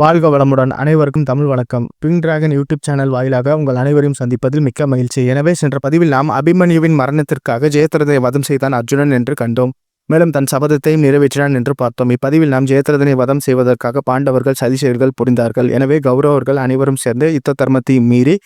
வாழ்க வளமுடன் அனைவருக்கும் தமிழ் வணக்கம். பிங் டிராகன் யூடியூப் சேனல் வாயிலாக உங்கள் அனைவரையும் சந்திப்பதில் மிக்க மகிழ்ச்சி. எனவே சென்ற பதிவில் நாம் அபிமன்யுவின் மரணத்திற்காக ஜெயத்ரதனை வதம் செய்தான் அர்ஜுனன் என்று கண்டோம். மேலும் தன் சபதத்தையும் நிறைவேற்றினான் என்று பார்த்தோம். இப்பதிவில் நாம் ஜெயத்ரதனை வதம் செய்வதற்காக பாண்டவர்கள் சதிசெயல்கள் புரிந்தார்கள். எனவே கௌரவர்கள் அனைவரும் சேர்ந்து யுத்த தர்மத்தை மீறி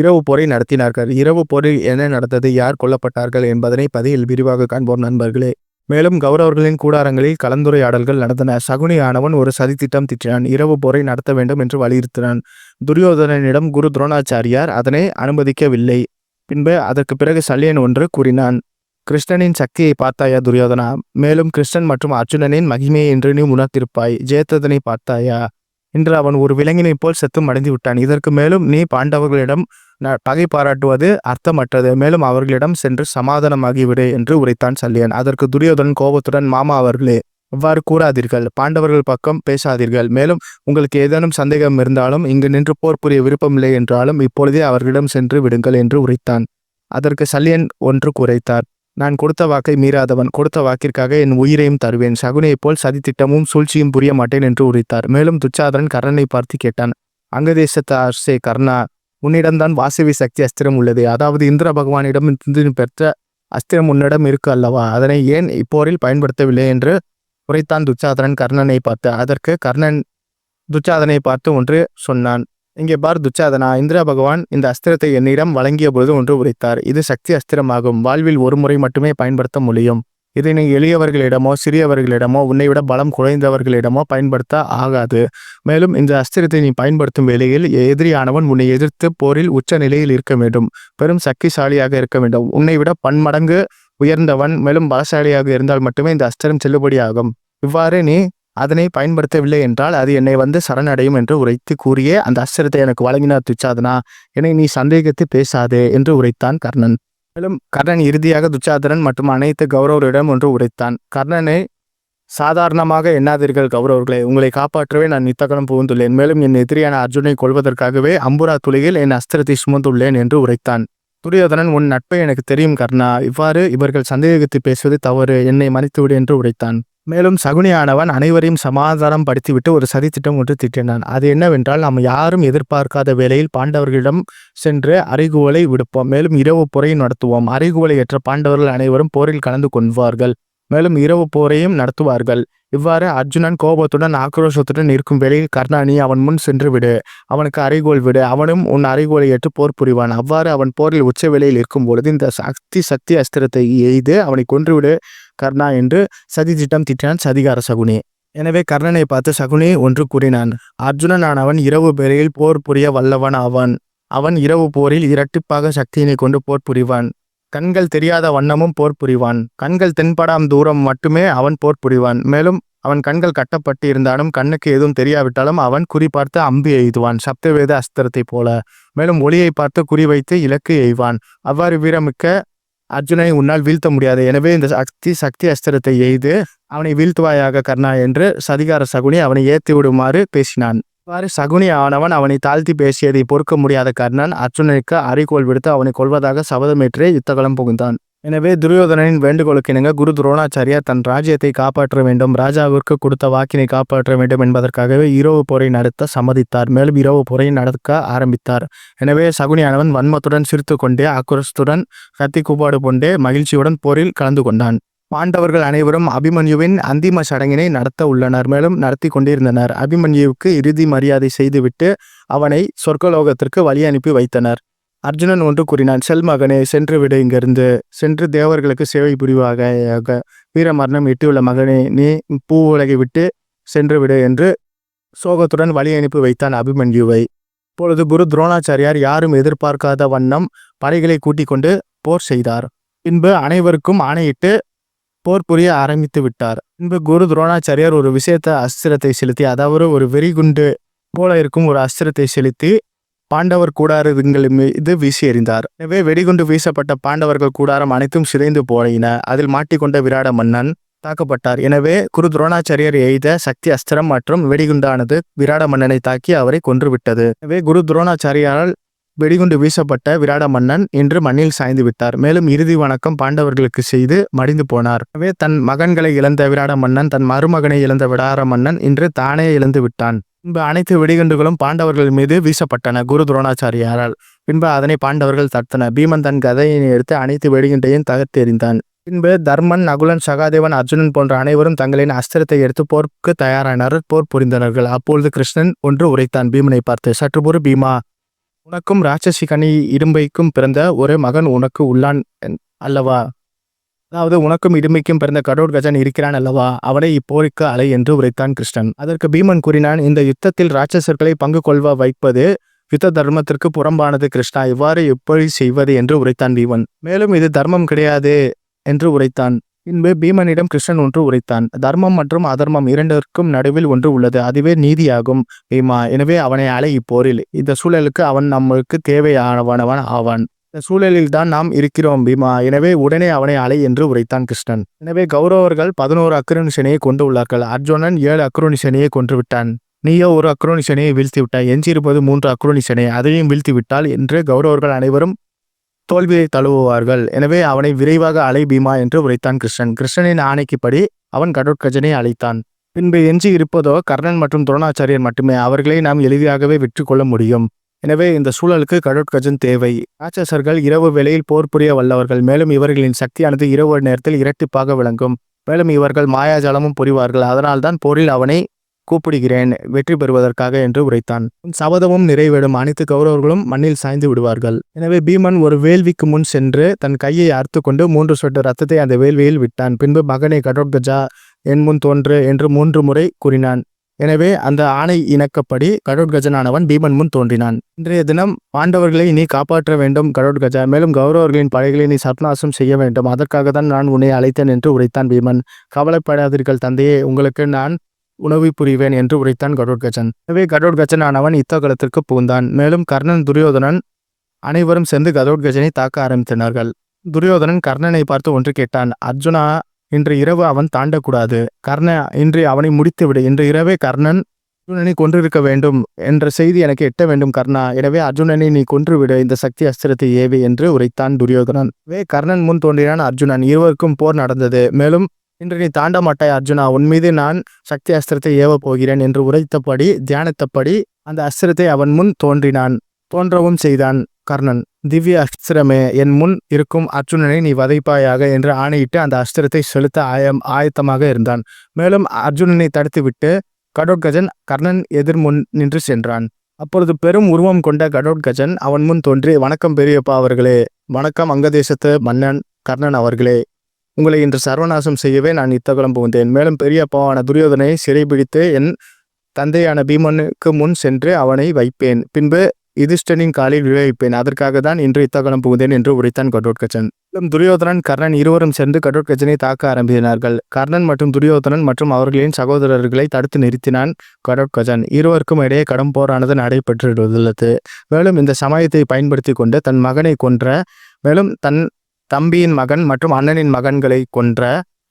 இரவு போரை நடத்தினார்கள். இரவு போரில் என்ன நடந்தது யார் கொல்லப்பட்டார்கள் என்பதனை பதிவில் விரிவாக காண்போம் நண்பர்களே. மேலும் கௌரவர்களின் கூடாரங்களில் கலந்துரையாடல்கள் நடந்தன. சகுனி ஆனவன் ஒரு சதித்திட்டம் திட்டினான் இரவு போரை நடத்த வேண்டும் என்று வலியுறுத்தினான். துரியோதனனிடம் குரு துரோணாச்சாரியார் அதனை அனுமதிக்கவில்லை. பின்பு அதற்கு பிறகு சல்லியன் ஒன்று கூறினான் கிருஷ்ணனின் சக்தியை பார்த்தாயா துரியோதனா? மேலும் கிருஷ்ணன் மற்றும் அர்ஜுனனின் மகிமையை என்று நீ உணர்த்திருப்பாய் ஜெயத்ததனை பார்த்தாயா? இன்று அவன் ஒரு விலங்கினைப் போல் செத்து அடைந்து விட்டான். இதற்கு மேலும் நீ பாண்டவர்களிடம் பகை பாராட்டுவது அர்த்தமற்றது. மேலும் அவர்களிடம் சென்று சமாதானமாகிவிடு என்று உரைத்தான் சல்லியன். அதற்கு துரியோதனன் கோபத்துடன் மாமா அவர்களே இவ்வாறு கூறாதீர்கள். பாண்டவர்கள் பக்கம் பேசாதீர்கள். மேலும் உங்களுக்கு ஏதேனும் சந்தேகம் இருந்தாலும் இங்கு நின்று போர் புரிய விருப்பமில்லை என்றாலும் இப்பொழுதே அவர்களிடம் சென்று விடுங்கள் என்று உரைத்தான். அதற்கு சல்லியன் ஒன்று குறைத்தார். நான் கொடுத்த வாக்கை மீறாதவன் கொடுத்த வாக்கிற்காக என் உயிரையும் தருவேன். சகுனையைப் போல் சதித்திட்டமும் சூழ்ச்சியும் புரிய மாட்டேன் என்று உரைத்தார். மேலும் துச்சாதரன் கர்ணனை பார்த்து கேட்டான். அங்கதேசத்த அரசே கர்ணா உன்னிடம்தான் வாசவி சக்தி அஸ்திரம் உள்ளது. அதாவது இந்திர பகவானிடம் இருந்து பெற்ற அஸ்திரம் உன்னிடம் இருக்கு அல்லவா? அதனை ஏன் இப்போரில் பயன்படுத்தவில்லை என்று உரைத்தான் துச்சாதனன் கர்ணனை பார்த்து. அதற்கு கர்ணன் துச்சாதனை பார்த்து ஒன்று சொன்னான். இங்கே பார் துச்சாதனா இந்திரா பகவான் இந்த அஸ்திரத்தை என்னிடம் வழங்கிய பொழுது ஒன்று உரைத்தார். இது சக்தி அஸ்திரமாகும். வாழ்வில் ஒரு முறை மட்டுமே பயன்படுத்த முடியும். இதை நீ எளியவர்களிடமோ சிறியவர்களிடமோ உன்னை விட பலம் குறைந்தவர்களிடமோ பயன்படுத்த ஆகாது. மேலும் இந்த அஸ்திரத்தை நீ பயன்படுத்தும் வேளையில் எதிரியானவன் உன்னை எதிர்த்து போரில் உச்ச நிலையில் இருக்க வேண்டும். பெரும் சக்திசாலியாக இருக்க வேண்டும். உன்னை விட பன்மடங்கு உயர்ந்தவன் மேலும் பலசாலியாக இருந்தால் மட்டுமே இந்த அஸ்திரம் செல்லுபடியாகும். இவ்வாறு நீ அதனை பயன்படுத்தவில்லை என்றால் அது என்னை வந்து சரணடையும் என்று உரைத்து கூறிய அந்த அஸ்திரத்தை எனக்கு வழங்கினார் துச்சாதனா என்னை நீ சந்தேகித்து பேசாதே என்று உரைத்தான் கர்ணன். மேலும் கர்ணன் இறுதியாக துச்சாதனன் மற்றும் அனைத்து கௌரவரிடம் ஒன்று உரைத்தான். கர்ணனை சாதாரணமாக எண்ணாதீர்கள் கௌரவர்களே உங்களை காப்பாற்றவே நான் நித்தகணம் புகுந்துள்ளேன். மேலும் என் எதிரியான அர்ஜுனை கொள்வதற்காகவே அம்புரா துளியில் என் அஸ்திரத்தை சுமந்துள்ளேன் என்று உரைத்தான். துரியோதனன் உன் நட்பை எனக்கு தெரியும் கர்ணா இவ்வாறு இவர்கள் சந்தேகித்து பேசுவது தவறு என்னை மன்னித்துவிடு என்று உரைத்தான். மேலும் சகுனியானவன் அனைவரையும் சமாதானம் படுத்திவிட்டு ஒரு சதித்திட்டம் ஒன்று திட்டினான். அது என்னவென்றால் நாம் யாரும் எதிர்பார்க்காத வேளையில் பாண்டவர்களிடம் சென்று அறைகூவலை விடுப்போம். மேலும் இரவு போரையும் நடத்துவோம். அறைகூவலை ஏற்ற பாண்டவர்கள் அனைவரும் போரில் கலந்து கொள்வார்கள். மேலும் இரவு போரையும் நடத்துவார்கள். இவ்வாறு அர்ஜுனன் கோபத்துடன் ஆக்ரோஷத்துடன் இருக்கும் வேளையில் கர்ணாணி அவன் முன் சென்று விடு. அவனுக்கு அறைகோல் விடு. அவனும் உன் அறைகோலை ஏற்று போர் புரிவான். அவ்வாறு அவன் போரில் உச்ச வேளையில் இருக்கும் பொழுது இந்த சக்தி சக்தி அஸ்திரத்தை எய்து அவனை கொன்றுவிடு கர்ணா என்று சதி திட்டம் திட்டினான் சதிகார சகுனி. எனவே கர்ணனை பார்த்து சகுனி ஒன்று கூறினான் அர்ஜுனனானவன் இரவு வேளையில் போர் புரிய வல்லவன் ஆவான். அவன் இரவு போரில் இரட்டிப்பாக சக்தியினை கொண்டு போர் புரிவான். கண்கள் தெரியாத வண்ணமும் போர் புரிவான். கண்கள் தென்படாம் தூரம் மட்டுமே அவன் போர் புரிவான். மேலும் அவன் கண்கள் கட்டப்பட்டு இருந்தாலும் கண்ணுக்கு எதுவும் தெரியாவிட்டாலும் அவன் குறிபார்த்து அம்பு எய்துவான். சப்தவேத அஸ்திரத்தைப் போல. மேலும் ஒளியை பார்த்து குறிவைத்து இலக்கு எய்வான். அவ்வாறு வீரமிக்க அர்ஜுனை உன்னால் வீழ்த்த முடியாது. எனவே இந்த சக்தி சக்தி அஸ்திரத்தை எய்து அவனை வீழ்த்துவாயாக கர்ணா என்று சதிகார சகுனி அவனை ஏற்றி விடுமாறு பேசினான். இவ்வாறு சகுனி ஆனவன் அவனை தாழ்த்தி பேசியதை பொறுக்க முடியாத கர்ணன் அர்ஜுனனுக்கு அறிகோள் விடுத்து அவனை கொல்வதாக சபதமேற்றே யுத்தகலம் புகுந்தான். எனவே துரியோதனனின் வேண்டுகோளுக்கு இணங்க குரு துரோணாச்சாரியார் தன் ராஜ்யத்தை காப்பாற்ற வேண்டும் ராஜாவிற்கு கொடுத்த வாக்கினை காப்பாற்ற வேண்டும் என்பதற்காகவே இரவு போரை நடத்த சம்மதித்தார். மேலும் இரவு போரை நடக்க ஆரம்பித்தார். எனவே சகுனியானவன் வன்மத்துடன் சிரித்து கொண்டே ஆக்ரோஷத்துடன் கத்தி கூப்பாடு கொண்டே மகிழ்ச்சியுடன் போரில் கலந்து கொண்டான். பாண்டவர்கள் அனைவரும் அபிமன்யுவின் அந்திம சடங்கினை நடத்த உள்ளனர். மேலும் நடத்தி கொண்டிருந்தனர். அபிமன்யுவுக்கு இறுதி மரியாதை செய்துவிட்டு அவனை சொர்க்கலோகத்திற்கு வழி அனுப்பி வைத்தனர். அர்ஜுனன் ஒன்று கூறினான் செல் மகனே சென்று விடு இங்கிருந்து. சென்று தேவர்களுக்கு சேவை புரிவாக வீரமரணம் எட்டியுள்ள மகனே நீ பூ உலகை விட்டு சென்று விடு என்று சோகத்துடன் வழி அனுப்பி வைத்தான் அபிமன்யுவை. இப்பொழுது குரு துரோணாச்சாரியார் யாரும் எதிர்பார்க்காத வண்ணம் படைகளை கூட்டிக் கொண்டு போர் செய்தார். பின்பு அனைவருக்கும் ஆணையிட்டு போர் புரிய ஆரம்பித்து விட்டார். பின்பு குரு துரோணாச்சாரியார் ஒரு விஷயத்த அஸ்திரத்தை செலுத்தி அதாவது ஒரு வெறிகுண்டு போல இருக்கும் ஒரு அஸ்திரத்தை செலுத்தி பாண்டவர் கூடாரங்கள் மீது வீசி எறிந்தார். எனவே வெடிகுண்டு வீசப்பட்ட பாண்டவர்கள் கூடாரம் அனைத்தும் சிதைந்து போயின. அதில் மாட்டிக்கொண்ட விராட மன்னன் தாக்கப்பட்டார். எனவே குரு துரோணாச்சாரியர் எய்த சக்தி அஸ்திரம் மற்றும் வெடிகுண்டானது விராட மன்னனை தாக்கி அவரை கொன்றுவிட்டது எனவே குரு துரோணாச்சாரியாரால் வெடிகுண்டு வீசப்பட்ட விராட மன்னன் இன்று மண்ணில் சாய்ந்து விட்டார். மேலும் இறுதி வணக்கம் பாண்டவர்களுக்கு செய்து மடிந்து போனார். எனவே தன் மகன்களை இழந்த விராட மன்னன் தன் மருமகனை இழந்த விராட மன்னன் இன்று தானே இழந்து விட்டான். பின்பு அனைத்து வெடிகுண்டுகளும் பாண்டவர்கள் மீது வீசப்பட்டன குரு துரோணாச்சாரியாரால். பின்பு அதனை பாண்டவர்கள் தடுத்தன பீமன் தன் கதையை எடுத்து அனைத்து வெடிகுண்டையும் தகர்த்து எறிந்தான். பின்பு தர்மன் நகுலன் சகாதேவன் அர்ஜுனன் போன்ற அனைவரும் தங்களின் அஸ்திரத்தை எடுத்து போருக்கு தயாரானார் போர் புரிந்தனர்கள் அப்பொழுது கிருஷ்ணன் ஒன்று உரைத்தான். பீமனை பார்த்து சற்று பொறு பீமா உனக்கும் ராட்சசி கனி இடும்பைக்கும் பிறந்த ஒரு மகன் உனக்கு உள்ளான் அல்லவா? அதாவது உனக்கும் இடுமைக்கும் பிறந்த கடோட்கஜன் இருக்கிறான் அல்லவா? அவனை இப்போருக்கு அலை என்று உரைத்தான் கிருஷ்ணன். அதற்கு பீமன் கூறினான் இந்த யுத்தத்தில் ராட்சசர்களை பங்கு கொள்வ வைப்பது யுத்த தர்மத்திற்கு புறம்பானது கிருஷ்ணா. இவ்வாறு எப்படி செய்வது என்று உரைத்தான் பீமன். மேலும் இது தர்மம் கிடையாது என்று உரைத்தான். பின்பு பீமனிடம் கிருஷ்ணன் ஒன்று உரைத்தான். தர்மம் மற்றும் அதர்மம் இரண்டிற்கும் நடுவில் ஒன்று உள்ளது. அதுவே நீதியாகும். பீமா எனவே அவனை அலை இப்போரில். இந்த சூழலுக்கு அவன் நம்மளுக்கு தேவையானவனவன் ஆவான். இந்த சூழலில் தான் நாம் இருக்கிறோம் பீமா. எனவே உடனே அவனை அலை என்று உரைத்தான் கிருஷ்ணன். எனவே கௌரவர்கள் பதினோரு அக்ரோனிசனையை கொண்டு உள்ளார்கள். அர்ஜுனன் ஏழு அக்ரோனிசனையை கொன்று விட்டான். நீயோ ஒரு அக்ரோனிசனையை வீழ்த்தி விட்டாய் எஞ்சியிருப்பது மூன்று அக்ரோனிசனை அதையும் வீழ்த்தி விட்டால் என்று கௌரவர்கள் அனைவரும் தோல்வியை தழுவுவார்கள். எனவே அவனை விரைவாக அலை பீமா என்று உரைத்தான் கிருஷ்ணன். கிருஷ்ணனின் ஆணைக்குப்படி அவன் கடற்கஜனை அழைத்தான். பின்பு எஞ்சி இருப்பதோ கர்ணன் மற்றும் துரோணாச்சாரியர் மட்டுமே. அவர்களை நாம் எளிதாகவே வெற்றி கொள்ள முடியும். எனவே இந்த சூழலுக்கு கடற்கஜன் தேவை. ராட்சசர்கள் இரவு வேளையில் போர் புரிய வல்லவர்கள். மேலும் இவர்களின் சக்தியானது இரவு நேரத்தில் இரட்டிப்பாக விளங்கும். மேலும் இவர்கள் மாயாஜாலமும் புரிவார்கள். அதனால்தான் போரில் அவனை கூப்பிடுகிறேன் வெற்றி பெறுவதற்காக என்று உரைத்தான். சபதமும் நிறைவேறும் அனைத்து கௌரவர்களும் மண்ணில் சாய்ந்து விடுவார்கள். எனவே பீமன் ஒரு வேள்விக்கு முன் சென்று தன் கையை அறுத்து கொண்டு மூன்று சொட்டு ரத்தத்தை அந்த வேள்வியில் விட்டான். பின்பு மகனை கடோத்கஜா என் முன் தோன்று என்று மூன்று முறை கூறினான். எனவே அந்த ஆணை இணக்கப்படி கடோத்கஜனானவன் பீமன் முன் தோன்றினான். இன்றைய தினம் பாண்டவர்களை நீ காப்பாற்ற வேண்டும் கடோத்கஜா மேலும் கௌரவர்களின் படைகளை நீ சர்நாசம் செய்ய வேண்டும். அதற்காக தான் நான் உன்னை அழைத்தேன் என்று உரைத்தான் பீமன். கவலைப்படாதீர்கள் தந்தையே உங்களுக்கு நான் உணவு புரிவேன் என்று உரைத்தான் கடோட்கச்சன் எனவே கடோட்கச்சன் ஆனவன் யுத்தகலத்திற்கு புகுந்தான். மேலும் கர்ணன் துரியோதனன் அனைவரும் சேர்ந்து கடோட்கஜனை தாக்க ஆரம்பித்தனர்கள். துரியோதனன் கர்ணனை பார்த்து ஒன்று கேட்டான் அர்ஜுனா இன்று இரவு அவன் தாண்டக்கூடாது. கர்ண இன்று அவனை முடித்துவிடு. இன்று இரவே கர்ணன் அர்ஜுனனை கொன்றிருக்க வேண்டும். என்ற செய்தி எனக்கு எட்ட வேண்டும் கர்ணா. எனவே அர்ஜுனனை நீ கொன்றுவிடு. இந்த சக்தி அஸ்திரத்தை ஏவி என்று உரைத்தான் துரியோதனன். வே கர்ணன் முன் தோன்றினான் அர்ஜுனன். இருவருக்கும் போர் நடந்தது. மேலும் இன்று நீ தாண்ட மாட்டாய் அர்ஜுனா உன் மீது நான் சக்தி அஸ்திரத்தை ஏவப் போகிறேன் என்று உரைத்தபடி தியானித்தபடி அந்த அஸ்திரத்தை அவன் முன் தோன்றினான். தோன்றவும் செய்தான் கர்ணன். திவ்ய அஸ்திரமே என் முன் இருக்கும் அர்ஜுனனை நீ வதைப்பாயாக என்று ஆணையிட்டு அந்த அஸ்திரத்தை செலுத்த ஆயம் ஆயத்தமாக இருந்தான். மேலும் அர்ஜுனனை தடுத்துவிட்டு கடோத்கஜன் கர்ணன் எதிர் முன் நின்று சென்றான். அப்பொழுது பெரும் உருவம் கொண்ட கடோத்கஜன் அவன் முன் தோன்றி வணக்கம் பெரியப்பா அவர்களே வணக்கம் அங்கதேசத்து மன்னன் கர்ணன் அவர்களே உங்களை இன்று சர்வநாசம் செய்யவே நான் யுத்தகலம் புகுந்தேன் மேலும் பெரிய பெரியப்பாவான துரியோதனை சிறைபிடித்து என் தந்தையான பீமனுக்கு முன் சென்று அவனை வைப்பேன். பின்பு யுதிஷ்டனின் காலில் விளைவிப்பேன். அதற்காக தான் இன்று யுத்தகலம் புகுந்தேன் என்று உரைத்தான் கடோட்கச்சன் மேலும் துரியோதனன் கர்ணன் இருவரும் சேர்ந்து கடோட்கச்சனை தாக்க ஆரம்பினார்கள். கர்ணன் மற்றும் துரியோதனன் மற்றும் அவர்களின் சகோதரர்களை தடுத்து நிறுத்தினான் கடோட்கஜன் இருவருக்கும் இடையே கடும் போரானது நடைபெற்றுள்ளது. மேலும் இந்த சமயத்தை பயன்படுத்தி கொண்டு தன் மகனை கொன்ற மேலும் தன் தம்பியின் மகன் மற்றும் அண்ணனின் மகன்களை கொன்ற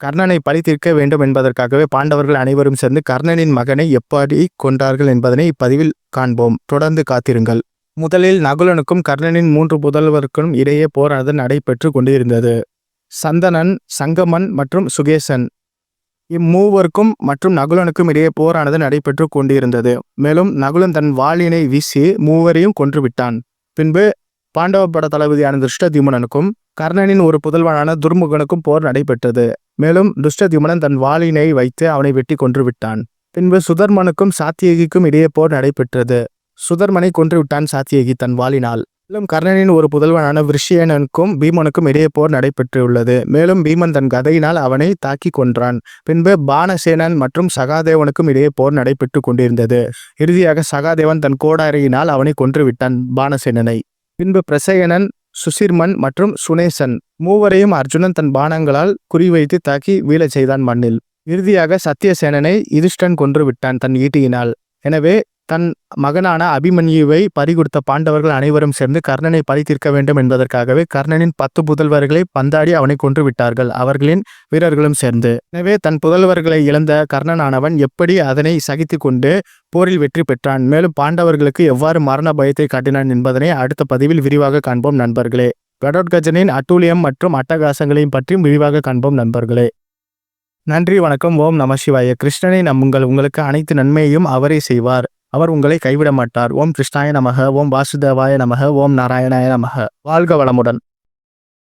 கர்ணனை பழி தீர்க்க வேண்டும் என்பதற்காகவே பாண்டவர்கள் அனைவரும் சேர்ந்து கர்ணனின் மகனை எப்படி கொன்றார்கள் என்பதனை இப்பதிவில் காண்போம். தொடர்ந்து காத்திருங்கள். முதலில் நகுலனுக்கும் கர்ணனின் மூன்று புதல்வருக்கும் இடையே போரானது நடைபெற்று கொண்டிருந்தது. சந்தனன் சங்கமன் மற்றும் சுகேசன். இம்மூவருக்கும் மற்றும் நகுலனுக்கும் இடையே போரானது நடைபெற்று கொண்டிருந்தது. மேலும் நகுலன் தன் வாளினை வீசி மூவரையும் கொன்றுவிட்டான் பின்பு பாண்டவ பட தளபதியான திருஷ்டத்யுமனனுக்கும் கர்ணனின் ஒரு புதல்வனான துர்முகனுக்கும் போர் நடைபெற்றது. மேலும் துஷ்டத்யுமனன் தன் வாளினை வைத்து அவனை வெட்டி கொன்று விட்டான். பின்பு சுதர்மனுக்கும் சாத்தியகிக்கும் இடையே போர் நடைபெற்றது. சுதர்மனை கொன்று விட்டான் சாத்தியகி தன் வாளினால் மேலும் கர்ணனின் ஒரு புதல்வனான விருஷியனுக்கும் பீமனுக்கும் இடையே போர் நடைபெற்றுள்ளது. மேலும் பீமன் தன் கதையினால் அவனை தாக்கி கொன்றான். பின்பு பானசேனன் மற்றும் சகாதேவனுக்கும் இடையே போர் நடைபெற்று கொண்டிருந்தது. இறுதியாக சகாதேவன் தன் கோடாரியினால் அவனை கொன்று விட்டான் பானசேனனை. பின்பு பிரசயனன் சுசிர்மன் மற்றும் சுனேசன் மூவரையும் அர்ஜுனன் தன் பானங்களால் குறிவைத்து தாக்கி வீழச் செய்தான் மண்ணில். இறுதியாக சத்தியசேனனை யுதிஷ்டன் கொன்று விட்டான் தன் ஈட்டியினால். எனவே தன் மகனான அபிமன்யுவை பறிகொடுத்த பாண்டவர்கள் அனைவரும் சேர்ந்து கர்ணனை பழி தீர்க்க வேண்டும் என்பதற்காகவே கர்ணனின் பத்து புதல்வர்களை பந்தாடி அவனை கொன்று விட்டார்கள். அவர்களின் வீரர்களும் சேர்ந்து. எனவே தன் புதல்வர்களை இழந்த கர்ணனானவன் எப்படி அதனை சகித்து கொண்டு போரில் வெற்றி பெற்றான்? மேலும் பாண்டவர்களுக்கு எவ்வாறு மரண பயத்தை காட்டினான் என்பதனை அடுத்த பதிவில் விரிவாக காண்போம் நண்பர்களே. கடோட்கஜனின் அட்டூழியம் மற்றும் அட்டகாசங்களையும் பற்றியும் விரிவாக காண்போம் நண்பர்களே. நன்றி வணக்கம் ஓம் நம சிவாய. கிருஷ்ணனை நம்புங்கள். உங்களுக்கு அனைத்து நன்மையையும் அவரே செய்வார். அவர் உங்களை கைவிட மாட்டார் ஓம் கிருஷ்ணாய நமக ஓம் வாசுதேவாய நமக ஓம் நாராயணாய நமக. வாழ்க வளமுடன்.